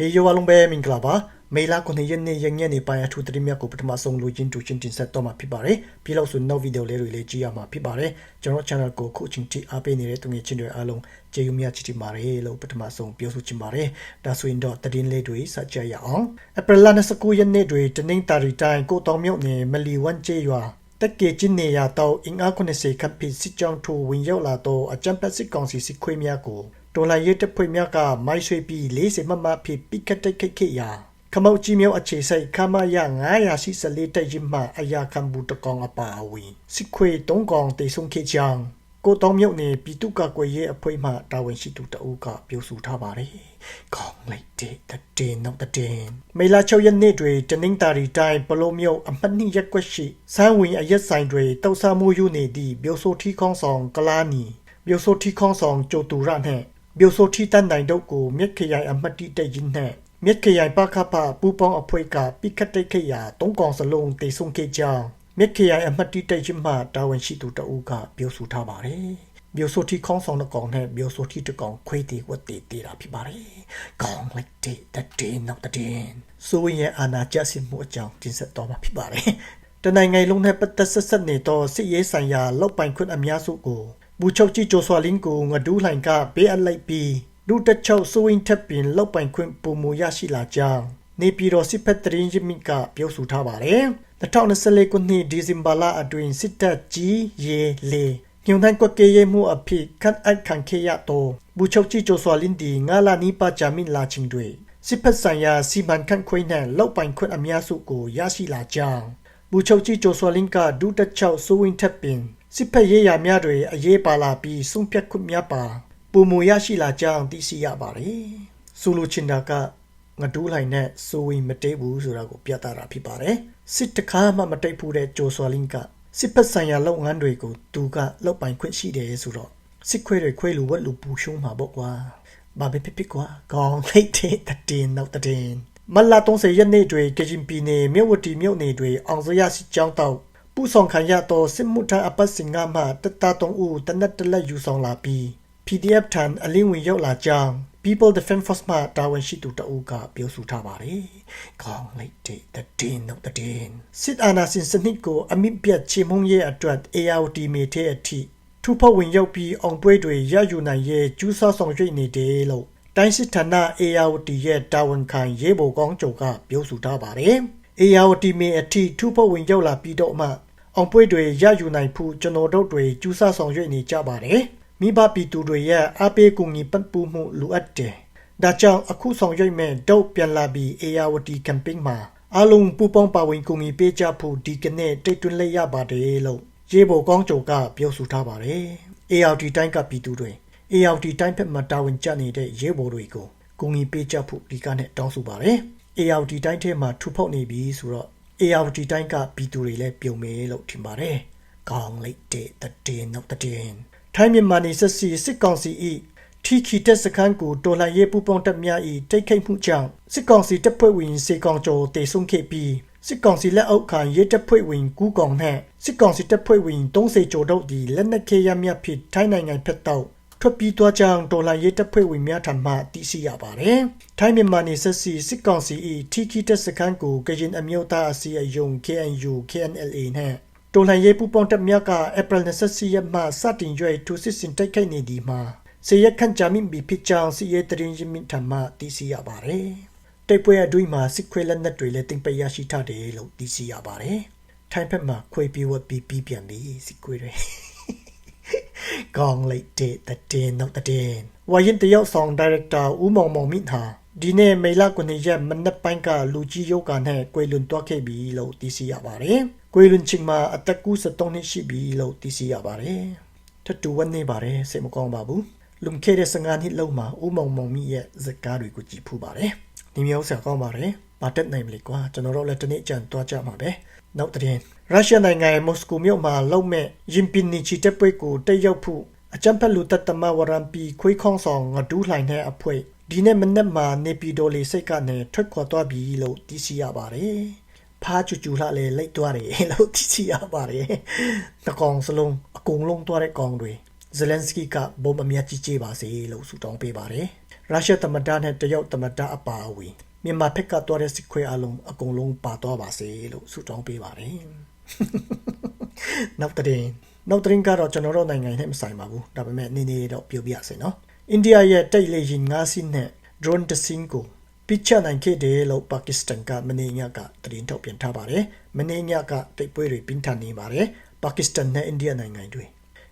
ဟေးယောဝလုံးပဲမင်္ဂလာပါမေလာ9ရက်နေ့ရညနေပိုင်းအထူးသတင်းများကိုပထမဆုံးလိုချင်တူချင်းတင်ဆက်တော့မှာဖြစ်ပါတယ်ပြီးလို့ဆိုနောက်ဗီဒီယိုလေးတွေလည်းကြည့်ရမှာဖြစ်ပါတယ်ကျွန်တော် channel ကိုခုချင်းတီအားပေးနေတဲ့သူငယ်ချင်းတွေအားလုံးကျေးဇူးများချစ်တင်ပါတယ်လို့ပထမဆုံးပြောဆိုချင်ပါတယ်ဒါဆိုရင်တော့သတင်းလေးတွေစကြရအောင်အပရလာ29ရက်နေ့တွေတနင်္သာရီတိုင်းကိုတောင်မြို့နယ်မလီဝမ်ကျေးရွာတက်ကေချင်းနေရတော့အင်အား90ခပ်ဖြစ်စစ်ကြောင်းထိုးဝင်ရောက်လာတော့အကြံပတ်စစ်ကောင်စီစစ်ခွေးများကို ဒေါ်လာရဲတပ်ဖွဲ့များကမိုင်းဆွေပြီး40မမဖြစ်ပိကတ်တိတ်ခိတ်ခိရာခမောက်ကြီးမျိုးအခြေဆိုင်ခမရ914တက်ရင်မှအရာခံဘူးတကောင်အပါအဝင်စစ်ခွေတုံးကောင်တေဆုံခေချောင်းကိုတောင်မြုပ်နေပြည်သူ့ကကွယ်ရဲ့အဖွဲ့မှတာဝန်ရှိသူတအုပ်ကပြောဆိုထားပါတယ်။ခေါင်းလိုက်တဲ့တဲ့နောက်တဲ့မေလာ6ရက်နေ့တွေတနင်္သာရီတိုင်းပလိုမြုပ်အမှတ်2ရက်ကွက်ရှိစမ်းဝင်အရက်ဆိုင်တွေတောက်ဆမှုယူနေသည့်မြို့ဆိုထီခေါင်းဆောင်ကလာနီမြို့ဆိုထီခေါင်းဆောင်ကျိုတူရနဲ့ မြို့ဆိုထီတန်နိုင်တို့ကိုမြက်ခရိုင်အမှတ်1တက်ရင်နဲ့မြက်ခရိုင်ပခပပူပေါင်းအဖွဲ့ကပိခတ်တိတ်ခရာတုံးကောင်စလုံးတေဆုံခဲ့ကြောင်းမြက်ခရိုင်အမှတ်1တက်ရင်မှတာဝန်ရှိသူတအုပ်ကပြောဆိုထားပါတယ်။မြို့ဆိုထီခေါင်းဆောင်တဲ့ကောင်နဲ့မြို့ဆိုထီတကောင်ခွေးတီဝတ်တီတီတာဖြစ်ပါတယ်။ကောင်းလိုက်တဲ့တဲ့နောက်တဲ့ဆိုရင်အာနာကျဆင်မှုအကြောင်းတင်ဆက်တော်မှာဖြစ်ပါတယ်။တနိုင်ငံလုံးနဲ့ပတ်သက်ဆက်ဆက်နေသောစစ်ရေးဆိုင်ရာလောက်ပိုင်ခွင့်အများစုကို ဘူချုပ်ကြီးဂျိုဆွာလင်းကိုငဒူးလှိုင်ကပေးအပ်လိုက်ပြီးဒုတချောက်စိုးရင်ထပ်ပင်လောက်ပိုင်ခွင့်ပုံမူရရှိလာကြောင်းနေပြည်တော်စစ်ဖက်တရင်ရမီကပြောဆိုထားပါတယ်2024ခုနှစ်ဒီဇင်ဘာလအတွင်းစစ်တပ်ကြီးရေလေညွန်တန်ကွက်ကရေးမှုအဖြစ်ခတ်အပ်ခံခဲ့ရတော့ဘူချုပ်ကြီးဂျိုဆွာလင်းဒီငါလာနီပါဂျာမင်လာချင်းတွေစစ်ဖက်ဆိုင်ရာစီမံခန့်ခွဲတဲ့လောက်ပိုင်ခွင့်အများစုကိုရရှိလာကြောင်းဘူချုပ်ကြီးဂျိုဆွာလင်းကဒုတချောက်စိုးရင်ထပ်ပင် စစ်ဖက်ရေးရာများတွေအရေးပါလာပြီးဆုံးဖြတ်ခွင့်များပါပုံမူရရှိလာကြောင်းသိရှိရပါတယ်။ဆိုလိုချင်တာကငဒူးလိုင်နဲ့ဆိုဝင်မတိတ်ဘူးဆိုတာကိုပြသတာဖြစ်ပါတယ်။စစ်တကားမှမတိတ်ဘူးတဲ့ဂျိုဆွာလင်းကစစ်ဖက်ဆိုင်ရာလုပ်ငန်းတွေကိုသူကလုပ်ပိုင်ခွင့်ရှိတယ်ဆိုတော့စစ်ခွေးတွေခွေးလူဝက်လူပူရှုံးမှာပေါ့ကွာ။ဘာပဲဖြစ်ဖြစ်ကွာ။ကောင်းလိုက်တဲ့တဲ့နောက်တဲ့မလာ30ရက်နေ့တွေကရင်ပြည်နယ်မြို့ဝတီမြို့နယ်တွေအောင်စရစစ်ကြောင်းတောက် ပူဆောင်ခံရသောစစ်မှုထမ်းအပတ်စဉ်ကမှတတတုံးဦးတနက်တလက်ယူဆောင်လာပြီး PDF ထံအလင်းဝင်ရောက်လာကြောင်း People Defense Force မှတာဝန်ရှိသူတအုပ်ကပြောဆိုထားပါတယ်။ခေါင်းလိုက်တဲ့တဲ့နောက်တဲ့စစ်အာဏာရှင်စနစ်ကိုအမိပြတ်ချေမှုန်းရဲ့အတွက် ART မေထဲအထိထူဖောက်ဝင်ရောက်ပြီးအောင်ပွဲတွေရယူနိုင်ရဲ့ကျူးဆောက်ဆောင်ရွက်နေတယ်လို့တိုင်းစစ်ဌာန ART ရဲ့တာဝန်ခံရေးဘော်ကောင်းချုပ်ကပြောဆိုထားပါတယ်။ ART မေအထိထူဖောက်ဝင်ရောက်လာပြီးတော့မှ အောင်ပွဲတွေရယူနိုင်ဖို့ကျွန်တော်တို့တွေကျူးဆောက်ဆောင်ရွက်နေကြပါတယ်။မိဘပြည်သူတွေရဲ့အပေးကူညီပတ်ပူးမှုလိုအပ်တယ်။ဒါကြောင့်အခုဆောင်ရွက်မဲ့ဒုတ်ပြန်လာပြီး ARD campaign မှာအလုံးပူပေါင်းပါဝင်ကူညီပေးကြဖို့ဒီကနေ့တိတ်တွင်းလိုက်ရပါတယ်လို့ရေဘော်ကောင်းကြုံကပြောဆိုထားပါတယ်။ ARD တိုင်းကပြည်သူတွေ ARD တိုင်းဖက်မှာတာဝန်ကျနေတဲ့ရေဘော်တွေကိုကူညီပေးကြဖို့ဒီကနေ့တောင်းဆိုပါတယ်။ ARD တိုင်းထဲမှာထူဖောက်နေပြီဆိုတော့ ARD တိုင်းကပြည်သူတွေလည်းပြုံမယ်လို့ထင်ပါတယ်။ကောင်းလိုက်တဲ့တဲ့နောက်တဲ့ထိုင်းမြန်မာနေဆက်စီစစ်ကောင်စီ၏ထီခီတက်စခန်းကိုတော်လှန်ရေးပူးပေါင်းတပ်များ၏တိတ်ခိတ်မှုကြောင့်စစ်ကောင်စီတပ်ဖွဲ့ဝင်စေကောင်ကျော်တေဆုံးခဲ့ပြီးစစ်ကောင်စီလက်အောက်ခံရဲတပ်ဖွဲ့ဝင်ကူးကောင်နှင့်စစ်ကောင်စီတပ်ဖွဲ့ဝင်30ကျော်တို့သည်လက်နက်ခဲယမ်းများဖြင့်ထိုင်းနိုင်ငံဖက်တော့ ထွက်ပြေးသွားကြောင်းဒေါ်လာရေးတပ်ဖွဲ့ဝင်များထံမှသိရှိရပါတယ်။ထိုင်းမြန်မာနေဆက်စီစစ်ကောင်စီ၏ထီခီတက်စခန်းကိုကရင်အမျိုးသားအစည်းအရုံး KNU KNLA နှင့်တော်လှန်ရေးပူးပေါင်းတပ်များကဧပြီ24ရက်မှစတင်ရွေးထူစစ်စင်တိုက်ခိုက်နေသည်မှာစေရခန့်ချမင်ဘီဖြစ်ကြောင်းစီရဲတရင်ရမင်ထမှသိရှိရပါတယ်။တိုက်ပွဲအတွင်းမှာစစ်ခွေးလက်နက်တွေလည်းတင်ပရရှိထားတယ်လို့သိရှိရပါတယ်။ထိုင်းဘက်မှာခွေပြေဝပြီးပြီးပြန်ပြီးစစ်ခွေးတွေ ကောင်းလိုက်တဲ့တဲ့နောက်တဲ့ဝါရင်တယောက်ဆောင်ဒါရိုက်တာဦးမောင်မောင်မိဟာဒီနေ့မေလ9ရက်မနက်ပိုင်းကလူကြီးယောဂနဲ့ကွေလွန်သွားခဲ့ပြီလို့သိရှိရပါတယ်။ကွေလွန်ချင်းမှာအသက်93နှစ်ရှိပြီလို့သိရှိရပါတယ်။ထတူဝနေပါတယ်စိတ်မကောင်းပါဘူး။လုံခဲ့တဲ့15နှစ်လုံးမှာဦးမောင်မောင်မိရဲ့ဇကားတွေကိုကြည့်ဖူးပါတယ်။ဒီမျိုးဆက်ကောင်းပါတယ်။ဘာတက်နိုင်မလဲကွာကျွန်တော်တို့လည်းတနေ့ကြံသွားကြမှာပဲ။နောက်တဲ့ ရုရှားနိုင်ငံမော်စကိုမြို့မှာလုံမဲ့ရင်ပင်နီချီတပ်ပွဲကိုတက်ရောက်ဖို့အကြံဖက်လူတပ်တမဝရံပီခွေးခေါင်းဆောင်ငဒူးလှိုင်တဲ့အဖွဲ့ဒီနေ့မနေ့မှနေပြည်တော်လေစိတ်ကနေထွက်ခွာသွားပြီလို့သိရှိရပါတယ်။ဖားချူချူလှလည်းလိုက်သွားတယ်လို့သိရှိရပါတယ်။တကောင်စလုံးအကုန်လုံးသွားတဲ့ကောင်တွေဇလန်စကီကဘုံအမြတ်ကြီးကြီးပါစေလို့ဆုတောင်းပေးပါတယ်။ရုရှားသမ္မတနဲ့တရုတ်သမ္မတအပါအဝင်မြန်မာဘက်ကသွားတဲ့စစ်ခွေးအလုံးအကုန်လုံးပါသွားပါစေလို့ဆုတောင်းပေးပါတယ် နောက်တစ်ရင်နောက်တစ်ရင်ကတော့ကျွန်တော်တို့နိုင်ငံနဲ့မဆိုင်ပါဘူးဒါပေမဲ့နည်းနည်းတော့ပြောပြရစေနော်အိန္ဒိယရဲ့တိုက်လေယာဉ်၅စီးနဲ့ drone တစ်စင်းကိုပိချနိုင်ခဲ့တယ်လို့ပါကစ္စတန်ကမနေ့ညကသတင်းထုတ်ပြန်ထားပါတယ်။မနေ့ညကတိုက်ပွဲတွေပြင်းထန်နေပါတယ်။ပါကစ္စတန်နဲ့အိန္ဒိယနိုင်ငံတွေ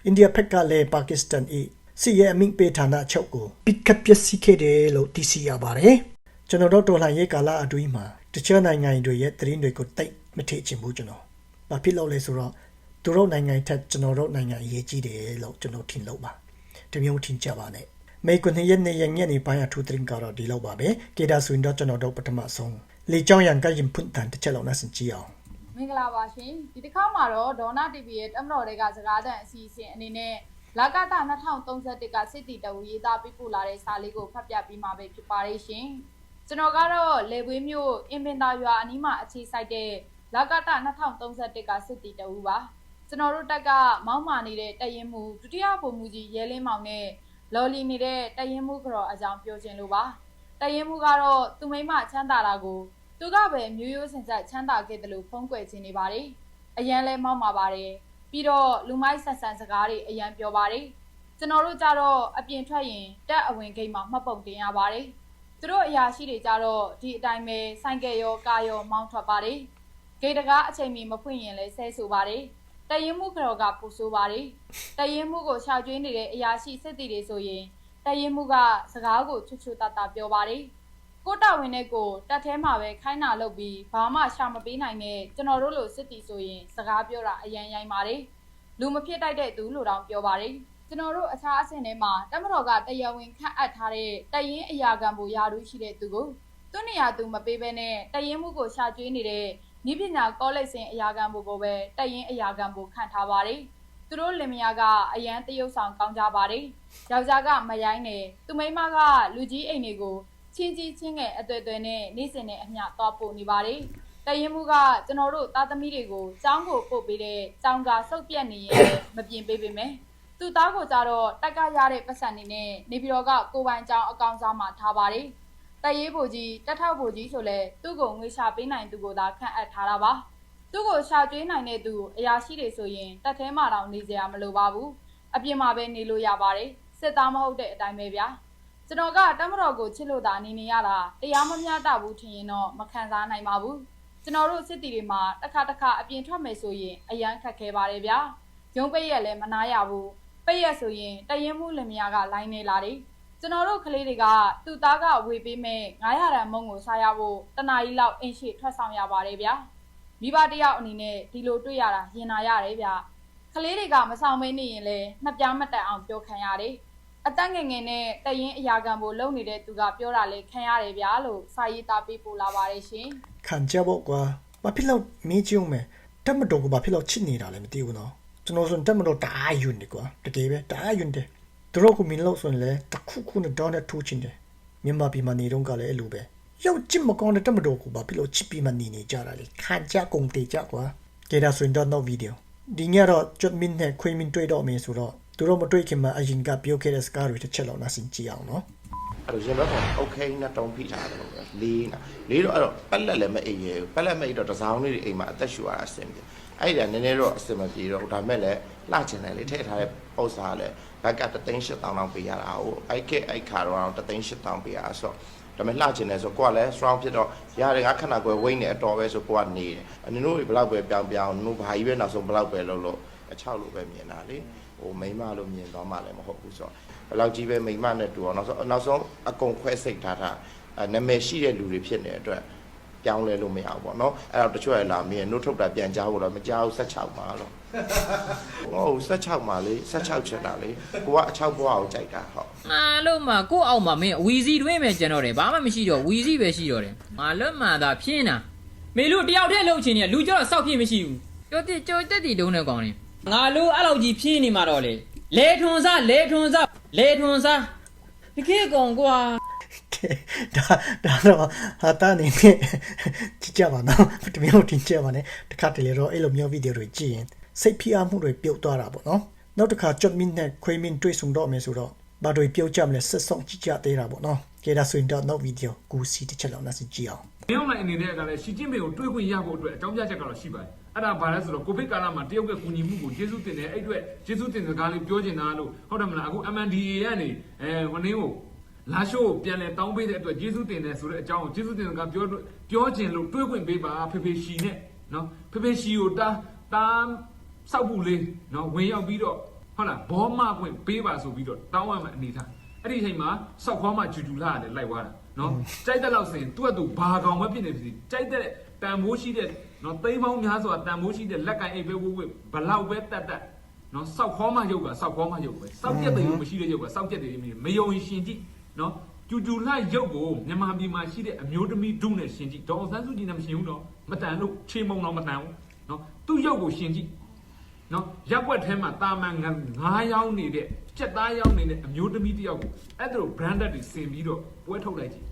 အိန္ဒိယဘက်ကလည်းပါကစ္စတန်၏စီရဲ့အမိန့်ပေးဌာနချုပ်ကိုပိတ်ကပ်ပစ်စီခဲ့တယ်လို့သိရှိရပါတယ်။ကျွန်တော်တို့တော်လှန်ရေးကာလအတွင်းမှာတခြားနိုင်ငံတွေရဲ့သတင်းတွေကိုတိတ်မထိချင်ဘူးကျွန်တော်။ ဘာဖြစ်လို့လဲဆိုတော့သူတို့နိုင်ငံထက်ကျွန်တော်တို့နိုင်ငံအရေးကြီးတယ်လို့ကျွန်တော်ထင်လို့ပါ။ဒီမျိုးထင်ကြပါနဲ့။မေကွန်ရဲ့နေရညနေပိုင်းအထူးသတင်းကတော့ဒီလောက်ပါပဲကေဒါဆိုရင်တော့ကျွန်တော်တို့ပထမဆုံးလေကြောင်းရန်ကရင်ဖွင့်တန်တစ်ချက်လောက်နဲ့စင်ကြည့်အောင်မင်္ဂလာပါရှင်ဒီတစ်ခါမှာတော့ဒေါနာ TV ရဲ့တမတော်တွေကစကားသံအစီအစဉ်အနေနဲ့လာကတာ2031ကစစ်တီတဝရေးသားပြပို့လာတဲ့စာလေးကိုဖတ်ပြပြီးမှပဲဖြစ်ပါတယ်ရှင်ကျွန်တော်ကတော့လေပွေးမျိုးအင်ပင်သာရွာအနီးမှာအခြေစိုက်တဲ့ လာကတာ2031ကစစ်တီတဝပါကျွန်တော်တို့တက်ကမောင်းမာနေတဲ့တရင်မှုဒုတိယပုံမှုကြီးရဲလင်းမောင်နဲ့လော်လီနေတဲ့တရင်မှုကြော်အကြောင်းပြောခြင်းလို့ပါတရင်မှုကတော့သူမိမချမ်းသာတာကိုသူကပဲမျိုးရိုးစင်ဆက်ချမ်းသာခဲ့တယ်လို့ဖုံးကွယ်ခြင်းနေပါတယ်။အရန်လဲမောက်มาပါတယ်။ပြီးတော့လူမိုက်ဆက်ဆန်စကားတွေအရန်ပြောပါတယ်။ကျွန်တော်တို့ကြတော့အပြင်ထွက်ရင်တက်အဝင်ဂိတ်မှာမှတ်ပုံတင်ရပါတယ်။သူတို့အရာရှိတွေကြတော့ဒီအတိုင်းပဲဆိုင်ကယ်ရောကားရောမောင်းထွက်ပါတယ်။ ဂိတ်တကားအချိန်မီမဖွင့်ရင်လည်းဆဲဆိုပါတယ်။တရင်မှုကြော်ကပူဆိုးပါတယ်။တရင်မှုကိုရှာကျွေးနေတဲ့အရာရှိစစ်တီတွေဆိုရင်တရင်မှုကစကားကိုချွတ်ချွတ်တတပြောပါတယ်။ကိုတာဝန်နဲ့ကိုတက်ထဲမှာပဲခိုင်းတာလုပ်ပြီးဘာမှရှာမပေးနိုင်နဲ့ကျွန်တော်တို့လိုစစ်တီဆိုရင်စကားပြောတာအရန်ရိုင်းပါတယ်လူမဖြစ်တိုက်တဲ့သူလို့တောင်ပြောပါတယ်ကျွန်တော်တို့အခြားအဆင့်ထဲမှာတက်မတော်ကတရားဝင်ခန့်အပ်ထားတဲ့တရင်အရာခံဘူရာထူးရှိတဲ့သူကိုသူ့နေရာသူမပေးဘဲနဲ့တရင်မှုကိုရှာကျွေးနေတဲ့ နည်းပညာကောလိပ်စင်အရာခံဖို့ကိုပဲတက်ရင်အရာခံဖို့ခံထားပါတယ်။သူတို့လင်မယားကအရန်တရုပ်ဆောင်ကောင်းကြပါတယ်။ယောက်ျားကမရိုင်းနဲ့သူမိန်းမကလူကြီးအိမ်တွေကိုချင်းကြီးချင်းငယ်အတွေ့အတွေ့နဲ့နေ့စဉ်နဲ့အမျှသွားပို့နေပါတယ်။တရင်မှုကကျွန်တော်တို့သားသမီးတွေကိုကျောင်းကိုပို့ပေးတဲ့ကျောင်းကစုပ်ပြက်နေရင်မပြင်းပေးပေမယ့်သူသားကိုကြတော့တက်ကရတဲ့ပတ်စံနေနဲ့နေပြီးတော့ကကိုပိုင်ကျောင်းအကောင်စားမှထားပါတယ်။ တရေးဘိုကြီးတက်ထောက်ဘိုကြီးဆိုလဲသူ့ကိုငွေရှာပေးနိုင်သူကိုသာခန့်အပ်ထားတာပါ။သူ့ကိုရှာကျွေးနိုင်တဲ့သူအရာရှိတွေဆိုရင်တက်ထဲမှာတောင်နေကြရမလိုပါဘူး။အပြင်မှာပဲနေလို့ရပါတယ်။စစ်သားမဟုတ်တဲ့အတိုင်းပဲဗျာ။ကျွန်တော်ကတမတော်ကိုချစ်လို့သာနေနေရတာတရားမမျှတဘူးထင်ရင်တော့မခံစားနိုင်ပါဘူးကျွန်တော်တို့စစ်တီတွေမှာတစ်ခါတစ်ခါအပြင်ထွက်မယ်ဆိုရင်အရန်ခက်ခဲပါတယ်ဗျာရုံးပိတ်ရက်လည်းမနာရဘူးပိတ်ရက်ဆိုရင်တရင်မှုလင်မယားကလိုင်းနေလာတယ် ကျွန်တော်တို့ကလေးတွေကသူ့သားကဝေပေးမဲ့900ရန်မုံကိုစားရဖို့တနားကြီးလောက်အင်းရှိထွက်ဆောင်ရပါတယ်ဗျာမိဘတယောက်အနေနဲ့ဒီလိုတွေ့ရတာရင်နာရတယ်ဗျကလေးတွေကမဆောင်မင်းနေရင်လည်းနှစ်ပြားမတက်အောင်ပြောခံရတယ်အသက်ငယ်ငယ်နဲ့တရင်အရာခံဖို့လုပ်နေတဲ့သူကပြောတာလေခံရတယ်ဗျာလို့စာရေးသားပေးပို့လာပါတယ်ရှင်ခံကြဖို့ကွာဘာဖြစ်လို့မင်းကြည့်အောင်မဲတက်မတော်ကဘာဖြစ်လို့ချစ်နေတာလဲမသိဘူးနော်ကျွန်တော်ဆိုတက်မတော်တအားယွန်းနေကွာတကယ်ပဲတအားယွန်းတယ် သူတို့ကမင်းလို့ဆိုရင်လေတခုခုနဲ့တော့နဲ့ထိုးချင်တယ်မြန်မာပြည်မှာနေတော့ကလည်းအဲ့လိုပဲရောက်ချစ်မကောင်းတဲ့တက်မတော်ကဘာဖြစ်လို့ချစ်ပြီးမှနေနေကြတာလဲခံကြကုန်တေကြကွာကြည့်ဒါဆိုရင်တော့နောက်ဗီဒီယိုဒီညတော့ကျွတ်မင်းနဲ့ခွေးမင်းတွေ့တော့မယ်ဆိုတော့သူတို့မတွေ့ခင်မှာအရင်ကပြောခဲ့တဲ့စကားတွေတစ်ချက်လောက်နားဆင်ကြည့်အောင်နော် အဲ့တော့ရင်ဘက်ပေါ်အုတ်ခဲနဲ့တုံးဖိထားတယ်လို့ပဲလေးနာလေးတော့အဲ့တော့ပက်လက်လည်းမအိပ်ရဲဘူးပက်လက်မအိပ်တော့တစောင်းလေးတွေအိမ်မှာအသက်ရှူရတာအဆင်ပြေအဲ့ဒါနည်းနည်းတော့အဆင်မပြေတော့ဒါမဲ့လည်းလှချင်တယ်လေထည့်ထားတဲ့ပုစာကလည်းဘက်က38000တောင်းပေးရတာဟုတ်အိုက်ခက်အိုက်ခါတော့38000တောင်းပေးရအောင်ဆိုတော့ဒါပေမဲ့လှကျင်တယ်ဆိုကိုကလည်း strong ဖြစ်တော့ရတယ်ငါခဏကွယ်ဝိတ်နေအတော်ပဲဆိုကိုကနေတယ်အနင်တို့ဘလောက်ပဲပြောင်းပြောင်းနင်တို့ဘာကြီးပဲနောက်ဆုံးဘလောက်ပဲလို့လို့အချောက်လို့ပဲမြင်တာလေဟိုမိမလို့မြင်သွားမှလည်းမဟုတ်ဘူးဆိုတော့ ဘယ်လောက်ကြီးပဲမိမနဲ့တူအောင်နောက်ဆုံးနောက်ဆုံးအကုန်ခွဲစိတ်ထားတာအဲနာမည်ရှိတဲ့လူတွေဖြစ်နေတဲ့အတွက်ပြောင်းလဲလို့မရဘူးပေါ့နော်အဲ့တော့တချို့ရလာမင်းနှုတ်ထုတ်တာပြန်ကြားဖို့တော့မကြားဘူး16မှာတော့ဟုတ်16မှာလေ16ချက်တာလေကိုကအချောက်ဘွားကိုကြိုက်တာဟုတ်ငါလို့မှကို့အောက်မှာမင်းအဝီစီတွင်းပဲကျန်တော့တယ်ဘာမှမရှိတော့ဝီစီပဲရှိတော့တယ်ငါလွတ်မှသာဖြင်းတာမေလို့တယောက်တည်းလှုပ်ချင်နေလူကြောက်ဆောက်ဖြစ်မရှိဘူးကြောတက်ကြောတက်တီတုံးနဲ့ကောင်းနေငါလို့အဲ့လောက်ကြီးဖြင်းနေမှာတော့လေလေထွန်စားလေထွန်စား လေထွန်စားတကယ်ကောင်ကွာဒါဒါတော့ဟာတာနေနဲ့ကြည့်ကြပါနော်တမျိုးတင်ကြပါနဲ့တခါတလေတော့အဲ့လိုမျိုးဗီဒီယိုတွေကြည့်ရင်စိတ်ဖိအားမှုတွေပြုတ်သွားတာပေါ့နော်နောက်တစ်ခါကြွတ်မင်းနဲ့ခွေးမင်းတွေ့ဆုံတော့မယ်ဆိုတော့ဘဘာတွေပြောကြမလဲဆက်ဆောင်ကြည့်ကြသေးတာပေါ့နော်ကဲဒါဆိုရင်တော့နောက်ဗီဒီယိုကူစီတစ်ချက်လောက်နောက်စီကြည့်အောင်မင်းအောင်လိုင်းအနေနဲ့ကလည်းရှီကျင်းပင်ကိုတွေးခွင့်ရဖို့အတွက်အကြောင်းပြချက်ကတော့ရှိပါတယ် အဲ့ဒါဘာလဲဆိုတော့ကိုဗစ်ကာလမှာတရုတ်ကကူညီမှုကိုကျေးဇူးတင်တယ်အဲ့အတွက်ကျေးဇူးတင်စကားလေးပြောချင်တာလို့ဟုတ်တယ်မလားအခု MNDA ကနေအဲဟိုနင်းကိုလာရှိုးကိုပြန်လဲတောင်းပေးတဲ့အတွက်ကျေးဇူးတင်တယ်ဆိုတဲ့အကြောင်းကိုကျေးဇူးတင်စကားပြောပြောချင်လို့တွေးခွင့်ပေးပါဖေဖေရှီနဲ့နော်ဖေဖေရှီကိုတာတာစောက်ဖို့လေးနော်ဝင်ရောက်ပြီးတော့ဟုတ်လားဘောမခွင့်ပေးပါဆိုပြီးတော့တောင်းရမှအနေထားအဲ့ဒီအချိန်မှာစောက်ခေါ်မှဂျူဂျူလာရတယ်လိုက်သွားတာနော်ကြိုက်တဲ့လောက်ဆိုရင်သူ့အတူဘာကောင်ပဲဖြစ်နေပြီကြိုက်တဲ့ တန်မိုးရှိတဲ့နော်သိန်းပေါင်းများစွာတန်မိုးရှိတဲ့လက်ကင်အိပ်ပဲဝှဝှဘလောက်ပဲတက်တက်နော်စောက်ခေါ်မှရုပ်ကစောက်ခေါ်မှရုပ်ပဲစောက်ပြက်တဲ့ရုပ်မရှိတဲ့ရုပ်ကစောက်ပြက်တဲ့ရုပ်မယုံရင်ရှင်ကြည့်နော်ကျူကျူလှရုပ်ကိုမြန်မာပြည်မှာရှိတဲ့အမျိုးသမီးဒုနဲ့ရှင်ကြည့်ဒေါအောင်ဆန်းစုကြည်နဲ့မရှင်ဘူးနော်မတန်လို့ချေမုံတော့မတန်ဘူးနော်သူ့ရုပ်ကိုရှင်ကြည့်နော်ရက်ွက်ထဲမှာတာမန်ငါးယောင်းနေတဲ့ကြက်သားယောင်းနေတဲ့အမျိုးသမီးတစ်ယောက်ကိုအဲ့ဒါလို branded တွေဆင်ပြီးတော့ပွဲထုတ်လိုက်ကြည့်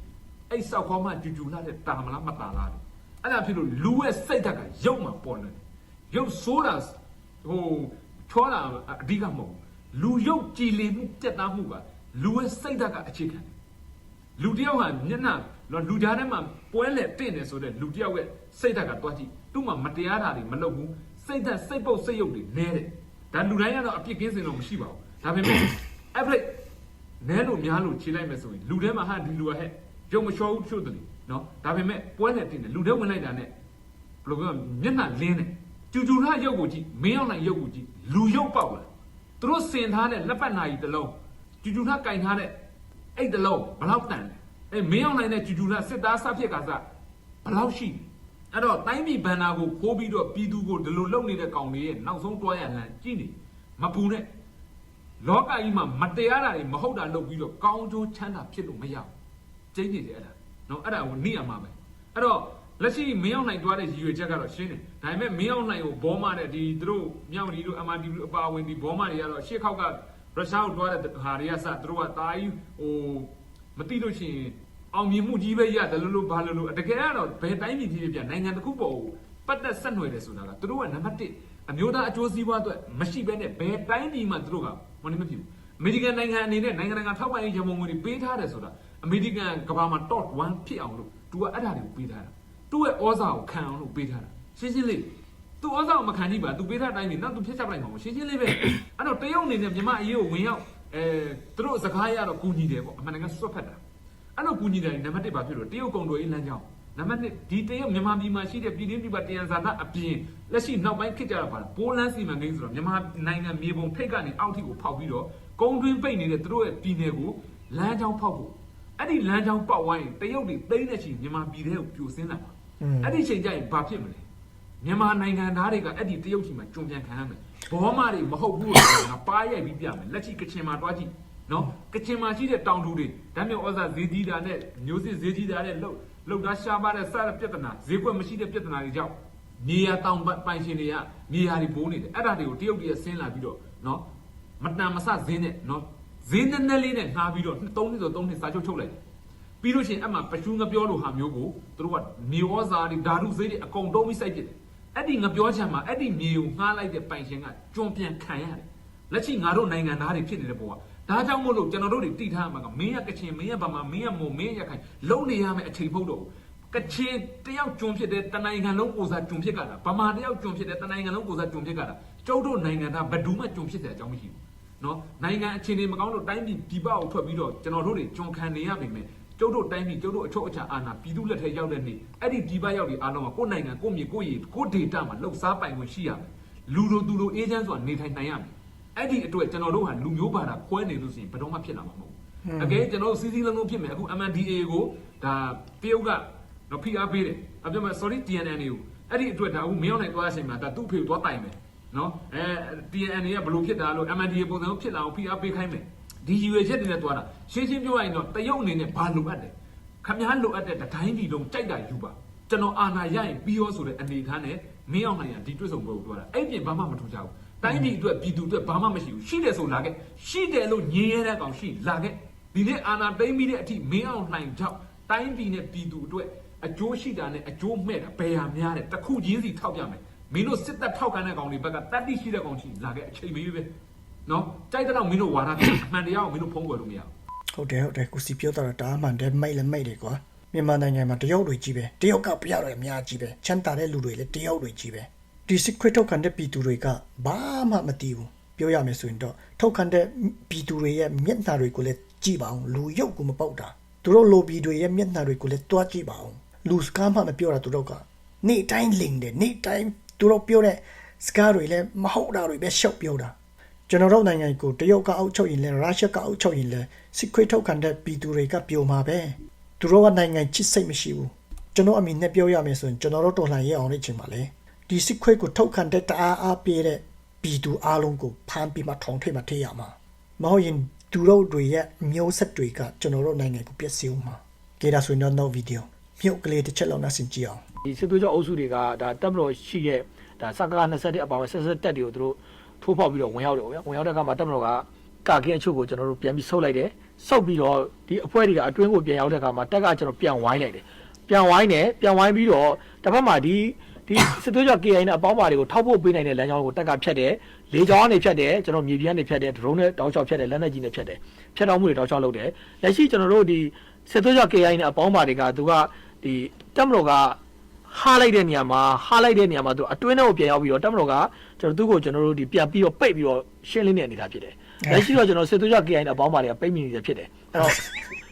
အဲ့စောက်ခေါမှဂျူဂျူလာတဲ့တာမလားမတာလား အဲ့ဒါဖြစ်လို့လူရဲ့စိတ်ဓာတ်ကရုပ်မှာပေါ်နေတယ်ရုပ်ဆိုးတာဟိုချောတာအဓိကမဟုတ်ဘူးလူရုပ်ကြည်လင်မှုကြက်သားမှုကလူရဲ့စိတ်ဓာတ်ကအခြေခံတယ်လူတယောက်ဟာမျက်နှာနော်လူကြားထဲမှာပွဲလဲတင့်နေဆိုတဲ့လူတယောက်ရဲ့စိတ်ဓာတ်ကတွားကြည့်သူ့မှာမတရားတာတွေမလုပ်ဘူးစိတ်ဓာတ်စိတ်ပုတ်စိတ်ရုပ်တွေနဲတယ်ဒါလူတိုင်းကတော့အပြစ်ကင်းစင်တော့မရှိပါဘူးဒါပေမဲ့ average နဲလို့များလို့ခြေလိုက်မယ်ဆိုရင်လူထဲမှာဟာဒီလူကဟဲ့ကြုံမလျှော်ဘူးဖြုတ်တယ် နော်ဒါပေမဲ့ပွဲလဲတင့်တယ်လူထဲဝင်လိုက်တာနဲ့ဘယ်လိုပြောမျက်နှာလင်းတယ်ကျူကျူလာရုပ်ကိုကြည့်မင်းအောင်နိုင်ရုပ်ကိုကြည့်လူရုပ်ပေါက်လာသူတို့စင်ထားတဲ့လက်ပတ်နာကြီးတစ်လုံးကျူကျူလာကင်ထားတဲ့အဲ့တလုံးဘယ်လောက်တန်လဲအဲ့မင်းအောင်နိုင်တဲ့ဂျူဂျူလာစစ်သားစဖြစ်ကစားဘယ်လောက်ရှိလဲအဲ့တော့တိုင်းပြည်ဘန်နာကိုခိုးပြီးတော့ပြည်သူကိုဒီလိုလုပ်နေတဲ့ကောင်တွေရဲ့နောက်ဆုံးတွားရလန်ကြည့်နေမပူနဲ့လောကကြီးမှာမတရားတာတွေမဟုတ်တာလုပ်ပြီးတော့ကောင်းကျိုးချမ်းသာဖြစ်လို့မရဘူးကျင်းနေတယ်အဲ့ဒါ နော်အဲ့ဒါကိုနေရမှာပဲအဲ့တော့လက်ရှိမင်းအောင်နိုင်တွားတဲ့ရည်ရွယ်ချက်ကတော့ရှင်းတယ်ဒါပေမဲ့မင်းအောင်နိုင်ကိုဘောမတဲ့ဒီသူတို့မြောက်ဒီတို့ MRD တို့အပါအဝင်ဒီဘောမတွေကတော့ရှေ့ခောက်ကရုရှားကိုတွားတဲ့ဟာတွေကစသူတို့ကတာကြီးဟိုမသိလို့ရှိရင်အောင်မြင်မှုကြီးပဲရတယ်လို့လို့ဘာလို့လို့တကယ်ကတော့ဘယ်တိုင်းပြည်ဖြစ်ဖြစ်ပြနိုင်ငံတစ်ခုပေါ်ကိုပတ်သက်ဆက်နွယ်တယ်ဆိုတာကသူတို့ကနံပါတ်1အမျိုးသားအကျိုးစီးပွားအတွက်မရှိဘဲနဲ့ဘယ်တိုင်းပြည်မှာသူတို့ကမနေမဖြစ်ဘူးအမေရိကန်နိုင်ငံအနေနဲ့နိုင်ငံတကာထောက်ပံ့ရေးရမုံငွေတွေပေးထားတယ်ဆိုတာ အမေရိကန်ကမ္ဘာမှာ top 1ဖြစ်အောင်လို့သူကအဲ့ဒါတွေကိုပေးထားတာသူ့ရဲ့ဩဇာကိုခံအောင်လို့ပေးထားတာရှင်းရှင်းလေးသူဩဇာကိုမခံကြည့်ပါသူပေးထားတဲ့အတိုင်းနေနောက်သူဖြစ်ချပလိုက်မှာမဟုတ်ရှင်းရှင်းလေးပဲအဲ့တော့တရုတ်အနေနဲ့မြန်မာအရေးကိုဝင်ရောက်အဲသူတို့စကားရတော့ကူညီတယ်ပေါ့အမှန်တကယ်ဆွတ်ဖက်တာအဲ့လိုကူညီတယ်နံပါတ်1ဘာဖြစ်လို့တရုတ်ကုံတော်ရေးလမ်းကြောင်းနံပါတ်2ဒီတရုတ်မြန်မာပြည်မှာရှိတဲ့ပြည်တွင်းပြည်ပတယံဇာတာအပြင်လက်ရှိနောက်ပိုင်းဖြစ်ကြတာပါပိုလန်စီမံကိန်းဆိုတော့မြန်မာနိုင်ငံမြေပုံထိတ်ကနေအောက်ထိကိုဖောက်ပြီးတော့ကုန်းတွင်းပိတ်နေတဲ့သူတို့ရဲ့ပြည်နယ်ကိုလမ်းကြောင်းဖောက်ဖို့ အဲ့ဒီလမ်းကြောင်းပောက်ဝိုင်းတရုတ်တွေသိမ့်တဲ့ချိန်မြန်မာပြည်ထဲကိုပြိုဆင်းလာပါအဲ့ဒီချိန်ကျရင်ဘာဖြစ်မလဲမြန်မာနိုင်ငံသားတွေကအဲ့ဒီတရုတ်ချိန်မှာကြုံပြန်ခံရမယ်ဘောမတွေမဟုတ်ဘူးလို့ငါပါရိုက်ပြီးပြမယ်လက်ရှိကချင်မှာတွားကြည့်နော်ကချင်မှာရှိတဲ့တောင်တူတွေဓာတ်မြေဩဇာဈေးကြီးတာနဲ့မျိုးစစ်ဈေးကြီးတာနဲ့လှုပ်လှုပ်သားရှားပါတဲ့စတဲ့ပြဿနာဈေးကွက်မရှိတဲ့ပြဿနာတွေကြောင့်မြေယာတောင်ပိုင်ရှင်တွေကမြေယာတွေပိုးနေတယ်အဲ့ဒါတွေကိုတရုတ်တွေကဆင်းလာပြီးတော့နော်မတန်မဆဈေးနဲ့နော် ဈေးနဲ့နဲ့လေးနဲ့ငှားပြီးတော့3နှစ်ဆို3နှစ်စာချုပ်ချုပ်လိုက်တယ်ပြီးလို့ရှိရင်အဲ့မှာပရှူးငပြောလိုဟာမျိုးကိုသူတို့ကမြေဩဇာတွေဓာတုဈေးတွေအကုန်တုံးပြီးစိုက်ပစ်တယ်အဲ့ဒီငပြောချံမှာအဲ့ဒီမြေကိုငှားလိုက်တဲ့ပိုင်ရှင်ကကျွံပြန်ခံရတယ်လက်ရှိငါတို့နိုင်ငံသားတွေဖြစ်နေတဲ့ပုံကဒါကြောင့်မို့လို့ကျွန်တော်တို့တွေတိထားမှာကမင်းရကချင်မင်းရဗမာမင်းရမုံမင်းရခိုင်လုံနေရမယ်အချိန်ဖုတ်တော့ဘူးကချင်တယောက်ကျွန်းဖြစ်တဲ့တနိုင်ငံလုံးကိုစားကျွန်းဖြစ်ကြတာဗမာတယောက်ကျွန်းဖြစ်တဲ့တနိုင်ငံလုံးကိုစားကျွန်းဖြစ်ကြတာကျုပ်တို့နိုင်ငံသားဘယ်သူမှကျွန်းဖြစ်တဲ့အကြောင်းမရှိဘူး နော်နိုင်ငံအခြေအနေမကောင်းလို့တိုင်းပြည်ပြည်ပကိုထွက်ပြီးတော့ကျွန်တော်တို့တွေကျွန်းခံနေရပြီမယ်ကျုပ်တို့တိုင်းပြည်ကျုပ်တို့အချုပ်အခြာအာဏာပြည်သူလက်ထဲရောက်တဲ့နေ့အဲ့ဒီပြည်ပရောက်တွေအားလုံးကကိုယ်နိုင်ငံကိုယ့်မြေကိုယ့်ရေကိုယ့်ဒေတာမှာလှုပ်ရှားပိုင်ခွင့်ရှိရမယ်လူတို့သူတို့အေးချမ်းစွာနေထိုင်နိုင်ရမယ်အဲ့ဒီအတွက်ကျွန်တော်တို့ဟာလူမျိုးဘာသာခွဲနေလို့ရှိရင်ဘယ်တော့မှဖြစ်လာမှာမဟုတ်ဘူး။အကဲကျွန်တော်တို့စီစီလုံးလုံးဖြစ်မယ်အခု MNDA ကိုဒါတရုတ်ကတော့ဖိအားပေးတယ်။အပြောမယ် sorry TNN ကိုအဲ့ဒီအတွက်ဒါအခုမင်းအောင်နိုင်သွားတဲ့အချိန်မှာဒါသူ့ဖေကိုသွားတိုင်မယ် နော်အဲ TNN ကဘလို့ဖြစ်တာလို့ MNDA ပုံစံဖြစ်လာအောင်ဖိအားပေးခိုင်းမယ်။ဒီရည်ရွယ်ချက်တွေနဲ့သွားတာရှင်းရှင်းပြောရရင်တော့တရုတ်အနေနဲ့ဘာလိုအပ်တယ်။ခမားလိုအပ်တဲ့တိုင်းပြည်လုံးကြိုက်တာယူပါကျွန်တော်အာဏာရရင်ပြီးရောဆိုတဲ့အနေထားနဲ့မင်းအောင်နိုင်ကဒီတွစ်ဆုံပွဲကိုသွားတာအဲ့ပြင်ဘာမှမထူကြဘူး။တိုင်းပြည်အတွက်ပြည်သူအတွက်ဘာမှမရှိဘူးရှိတယ်ဆိုလာခဲ့ရှိတယ်လို့ညင်ရတဲ့ကောင်ရှိလာခဲ့ဒီနေ့အာနာသိမ့်ပြီးတဲ့အထိမင်းအောင်လှိုင်ကြောင့်တိုင်းပြည်နဲ့ပြည်သူအတွက်အကျိုးရှိတာနဲ့အကျိုးမဲ့တာဘယ်ဟာများတယ်တခုချင်းစီထောက်ပြမယ် မင်းတို့စစ်တပ်ထောက်ခံတဲ့ကောင်တွေဘက်ကတတ်တိရှိတဲ့ကောင်ရှိလာခဲ့အချိန်မေးပဲနော်ကြိုက်တဲ့တော့မင်းတို့ဝါဒပြအမှန်တရားကိုမင်းတို့ဖုံးကွယ်လို့မရဘူးဟုတ်တယ်ဟုတ်တယ်ကိုစီပြောတာတားမှန်တယ်မိတ်လည်းမိတ်တယ်ကွာမြန်မာနိုင်ငံမှာတယောက်တွေကြီးပဲတယောက်ကပြရတယ်အများကြီးပဲချမ်းသာတဲ့လူတွေလည်းတယောက်တွေကြီးပဲဒီ secret ထုတ်ခံတဲ့ပြည်သူတွေကဘာမှမသိဘူးပြောရမယ်ဆိုရင်တော့ထုတ်ခံတဲ့ပြည်သူတွေရဲ့မျက်နှာတွေကိုလည်းကြည့်ပါအောင်လူရုပ်ကိုမပေါက်တာသူတို့ lobby တွေရဲ့မျက်နှာတွေကိုလည်းတွားကြည့်ပါအောင်လူစကားမှမပြောတာသူတို့ကနေ့တိုင်းလင်တယ်နေ့တိုင်း သူတို့ပြောတဲ့စကားတွေလည်းမဟုတ်တာတွေပဲရှောက်ပြောတာကျွန်တော်တို့နိုင်ငံကိုတရုတ်ကအောက်ချုပ်ရင်လဲရုရှားကအောက်ချုပ်ရင်လဲစစ်ခွေးထုတ်ခံတဲ့ပြည်သူတွေကပြိုမှာပဲသူတို့ကနိုင်ငံချစ်စိတ်မရှိဘူးကျွန်တော်အမိနဲ့ပြောရမယ်ဆိုရင်ကျွန်တော်တို့တော်လှန်ရေးအောင်နေချင်ပါလေဒီစစ်ခွေးကိုထုတ်ခံတဲ့တအားအားပြေးတဲ့ပြည်သူအားလုံးကိုဖမ်းပြီးမှထောင်ထဲမှာထည့်ရမှာမဟုတ်ရင်သူတို့တွေရဲ့မျိုးဆက်တွေကကျွန်တော်တို့နိုင်ငံကိုပြည့်စုံမှာကြည့်ဒါဆိုရင်တော့နောက်ဗီဒီယိုမြုပ်ကလေးတစ်ချက်လောက်နှဆင်ကြည့်အောင် ဒီစစ်သွေးကြောအုပ်စုတွေကဒါတပ်မတော်ရှိရဲ့ဒါစကား21အပေါင်းဆက်ဆက်တက်တွေကိုသူတို့ထိုးဖောက်ပြီးတော့ဝင်ရောက်တယ်ဗျာဝင်ရောက်တဲ့အခါမှာတပ်မတော်ကကာကင်းအချို့ကိုကျွန်တော်တို့ပြန်ပြီးဆုတ်လိုက်တယ်ဆုတ်ပြီးတော့ဒီအဖွဲ့တွေကအတွင်းကိုပြန်ရောက်တဲ့အခါမှာတက်ကကျွန်တော်ပြန်ဝိုင်းလိုက်တယ်ပြန်ဝိုင်းတယ်ပြန်ဝိုင်းပြီးတော့တစ်ဖက်မှာဒီဒီစစ်သွေးကြော KI နဲ့အပေါင်းပါတွေကိုထောက်ဖို့ပေးနိုင်တဲ့လမ်းကြောင်းကိုတက်ကဖြတ်တယ်လေကြောင်းကနေဖြတ်တယ်ကျွန်တော်မြေပြင်းကနေဖြတ်တယ်ဒရုန်းနဲ့တောက်ချောက်ဖြတ်တယ်လက်နက်ကြီးနဲ့ဖြတ်တယ်ဖြတ်တော်မှုတွေတောက်ချောက်လုပ်တယ်လက်ရှိကျွန်တော်တို့ဒီစစ်သွေးကြော KI နဲ့အပေါင်းပါတွေကသူကဒီတပ်မတော်က ဟားလိုက်တဲ့နေရာမှာဟားလိုက်တဲ့နေရာမှာသူအတွင်းထဲကိုပြန်ရောက်ပြီးတော့တက်မတော်ကကျွန်တော်သူ့ကိုကျွန်တော်တို့ဒီပြန်ပြီးတော့ပိတ်ပြီးတော့ရှင်းလင်းနေနေတာဖြစ်တယ်။လက်ရှိတော့ကျွန်တော်စစ်သွေးကြ KI နဲ့အပေါင်းပါတွေကပိတ်မိနေတယ်ဖြစ်တယ်။အဲ့တော့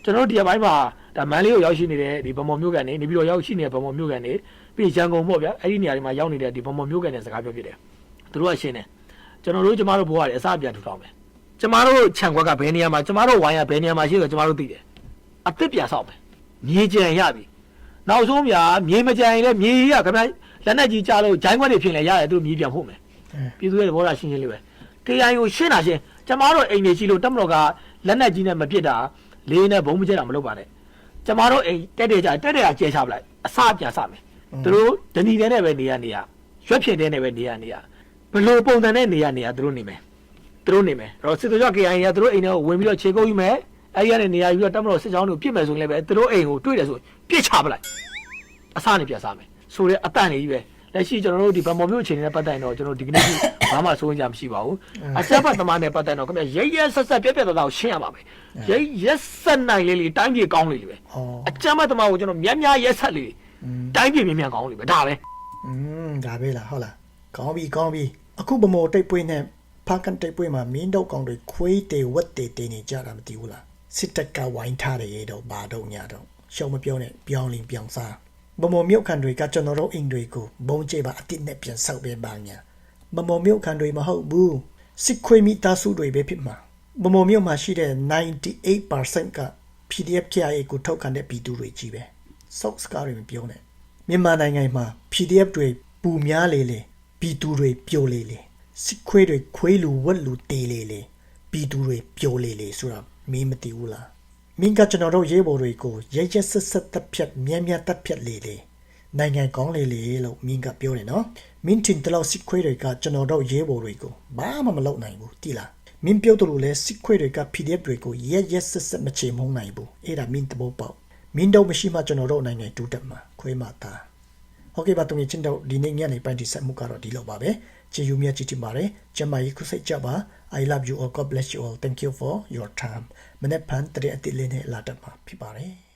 ကျွန်တော်တို့ဒီအပိုင်းမှာဒါမန်လေးကိုရောက်ရှိနေတဲ့ဒီဗမော်မျိုးကန်နေနေပြီးတော့ရောက်ရှိနေတဲ့ဗမော်မျိုးကန်နေပြီးရန်ကုန်ပေါ့ဗျာအဲ့ဒီနေရာတွေမှာရောက်နေတဲ့ဒီဗမော်မျိုးကန်နေစကားပြောဖြစ်တယ်။သူတို့ကရှင်းတယ်။ကျွန်တော်တို့ကျမတို့ဘဝတွေအစပြန်ထူထောင်မယ်။ကျမတို့ခြံခွက်ကဘယ်နေရာမှာကျမတို့ဝိုင်းရဘယ်နေရာမှာရှိတယ်ကျမတို့သိတယ်။အစ်စ်ပြန်ဆောက်မယ်။မြေကြံရပြီ။ နောက်ဆုံးဗျာမြေမကြိုင်လည်းမြေကြီးကခင်ဗျာလက်နဲ့ကြီးကြလို့ဂျိုင်းခွက်တွေဖြစ်နေရတယ်သူတို့မြေပြန်ဖို့မယ်ပြည်သူရဲ့ဘောရာရှင်းရှင်းလေးပဲ KI ကိုရှင်းတာရှင်းကျမတို့အိမ်နေရှိလို့တက်မတော်ကလက်နဲ့ကြီးနဲ့မပစ်တာလေးနဲ့ဘုံမကျက်တာမလုပ်ပါနဲ့ကျမတို့အိမ်တက်တယ်ကြတက်တယ်ကကျဲချပလိုက်အစပြန်စမယ်သူတို့ဒဏီတဲ့နဲ့ပဲနေရနေရရွက်ဖြစ်တဲ့နဲ့ပဲနေရနေရဘလို့ပုံစံနဲ့နေရနေရသူတို့နေမယ်သူတို့နေမယ်အဲ့တော့စစ်သူကြော KI ကသူတို့အိမ်ထဲကိုဝင်ပြီးတော့ခြေကုပ်ယူမယ် အဲ့ဒီကနေနေရာယူတော့တက်မတော်စစ်ကြောင်းတို့ပြစ်မယ်ဆိုရင်လည်းပဲသူတို့အိမ်ကိုတွေ့တယ်ဆိုပြစ်ချပလိုက်အစနဲ့ပြန်စားမယ်ဆိုတော့အတန်ကြီးပဲလက်ရှိကျွန်တော်တို့ဒီဗမော်မျိုးအခြေအနေနဲ့ပတ်သက်ရင်တော့ကျွန်တော်ဒီကနေ့ဘာမှစိုးရိမ်ကြမရှိပါဘူးအစက်ပတ်သမားနဲ့ပတ်သက်တော့ခင်ဗျရဲရဲဆက်ဆက်ပြက်ပြက်သားသားကိုရှင်းရပါမယ်ရဲရဲဆက်နိုင်လေးလေးတိုင်းပြေကောင်းလေးလေးပဲအကြမ်းဖက်သမားကိုကျွန်တော်များများရဲဆက်လေးတိုင်းပြေမြန်မြန်ကောင်းလေးပဲဒါပဲอืมဒါပဲလားဟုတ်လားကောင်းပြီကောင်းပြီအခုဗမော်တိတ်ပွေးနဲ့ဖာကန်တိတ်ပွေးမှာမင်းတော့ကောင်တွေခွေးတွေဝက်တွေတင်နေကြတာမသိဘူးလား စစ်တပ်ကဝိုင်းထားတယ်ရေတော့ဘာတော့ညာတော့ရှောင်းမပြောနဲ့ပြောင်းလင်းပြောင်းစားဗမော်မြို့ခံတွေကကျွန်တော်တို့အိမ်တွေကိုဘုံကျဲပါအတိတ်နဲ့ပြန်ဆောက်ပေးပါညာဗမော်မြို့ခံတွေမဟုတ်ဘူးစစ်ခွေးမိသားစုတွေပဲဖြစ်မှာဗမော်မြို့မှာရှိတဲ့98%က PDF KIA ကိုထောက်ခံတဲ့ပြည်သူတွေကြီးပဲစောက်စကားတွေမပြောနဲ့မြန်မာနိုင်ငံမှာ PDF တွေပူများလေလေပြည်သူတွေပြိုလေလေစစ်ခွေးတွေခွေးလူဝက်လူတေလေလေပြည်သူတွေပြိုလေလေဆိုတာ မင်းမသိဘူးလားမင်းကကျွန်တော်တို့ရေးပေါ်တွေကိုရဲရဲဆက်ဆက်တပ်ဖြတ်မြန်းမြန်းတပ်ဖြတ်လေလေနိုင်ငံကောင်းလေလေလို့မင်းကပြောတယ်နော်မင်းတင်တလောက်စစ်ခွေးတွေကကျွန်တော်တို့ရေးပေါ်တွေကိုဘာမှမလုပ်နိုင်ဘူးတိလားမင်းပြောတယ်လို့လဲစစ်ခွေးတွေက PDF တွေကိုရဲရဲဆက်ဆက်မချေမုန်းနိုင်ဘူးအဲ့ဒါမင်းတဘောပေါက်မင်းတို့မရှိမှကျွန်တော်တို့နိုင်ငံတူတက်မှာခွေးမသားဟုတ်ကဲ့ပါတုံးချင်းတော့ဒီနေ့ညနေပိုင်းဒီဆက်မှုကတော့ဒီလောက်ပါပဲ ကျေးဇူးများကြီးတင်ပါတယ်ကျမကြီးခုစိတ်ကြပါ I love you all God bless you all thank you for your time မနေ့ဖန်တတဲ့အတိလေးနဲ့လာတတ်မှာဖြစ်ပါတယ်